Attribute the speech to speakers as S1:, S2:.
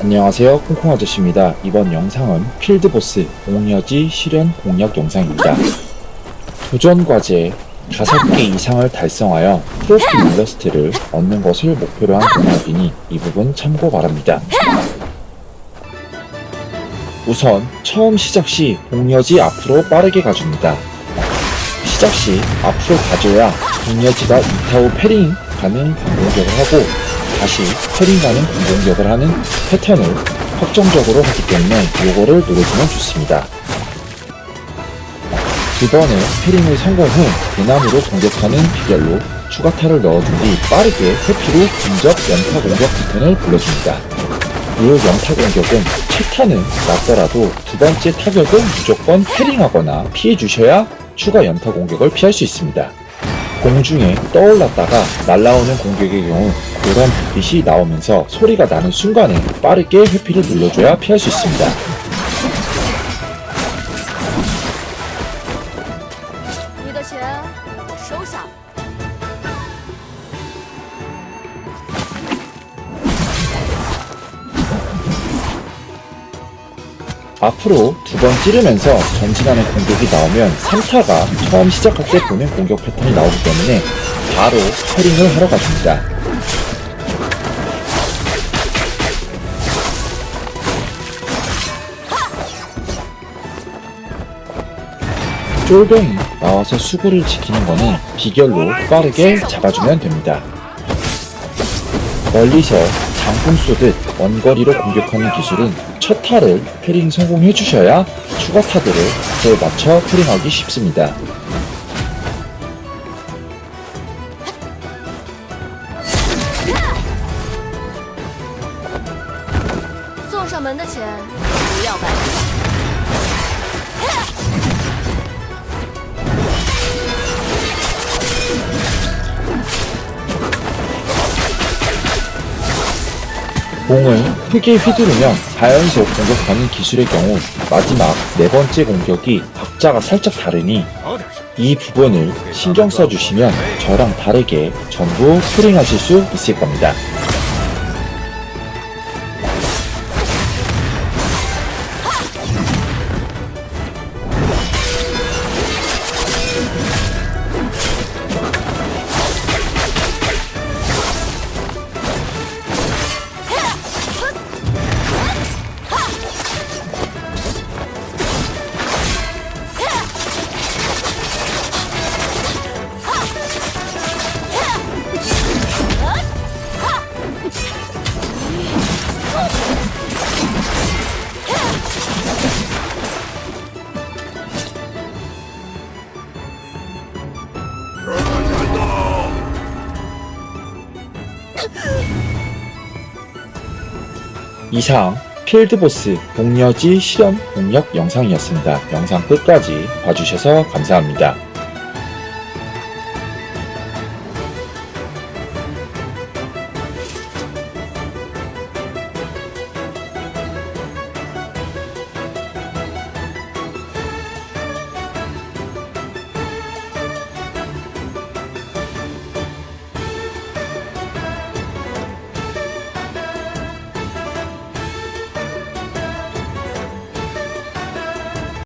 S1: 안녕하세요 콩콩 아저씨입니다. 이번 영상은 필드보스 공여지 실현 공략 영상입니다. 도전 과제 5개 이상을 달성하여 트로피 일러스트를 얻는 것을 목표로 한 공략이니 이 부분 참고 바랍니다. 우선 처음 시작 시 공여지 앞으로 빠르게 가줍니다. 시작 시 앞으로 가줘야 공여지가 2타 후 패링 가는 공격을 하고 다시 패링 가는 공격을 하는 패턴을 확정적으로 하기 때문에 요거를 노려주면 좋습니다. 두 번에 패링을 성공 후 대나무로 공격하는 비결로 추가타를 넣어준 뒤 빠르게 회피로 근접 연타 공격 패턴을 불러줍니다. 이 연타 공격은 최타는 낮더라도 두 번째 타격은 무조건 패링하거나 피해주셔야 추가 연타 공격을 피할 수 있습니다. 공중에 떠올랐다가 날아오는 공격의 경우 노란 불빛이 나오면서 소리가 나는 순간에 빠르게 회피를 눌러줘야 피할 수 있습니다. 앞으로 두 번 찌르면서 전진하는 공격이 나오면 3타가 처음 시작할 때 보는 공격 패턴이 나오기 때문에 바로 패링을 하러 가줍니다. 쫄병이 나와서 수구를 지키는 거는 비결로 빠르게 잡아주면 됩니다. 멀리서 장풍 쏘듯 원거리로 공격하는 기술은 첫 타를 패링 성공해 주셔야 추가 타들을 그에 맞춰 패링하기 쉽습니다. 공을 크게 휘두르면 자연속 공격하는 기술의 경우 마지막 네 번째 공격이 박자가 살짝 다르니 이 부분을 신경 써주시면 저랑 다르게 전부 패링하실 수 있을 겁니다. 이상 필드보스 공여지 실험 공략 영상이었습니다. 영상 끝까지 봐주셔서 감사합니다.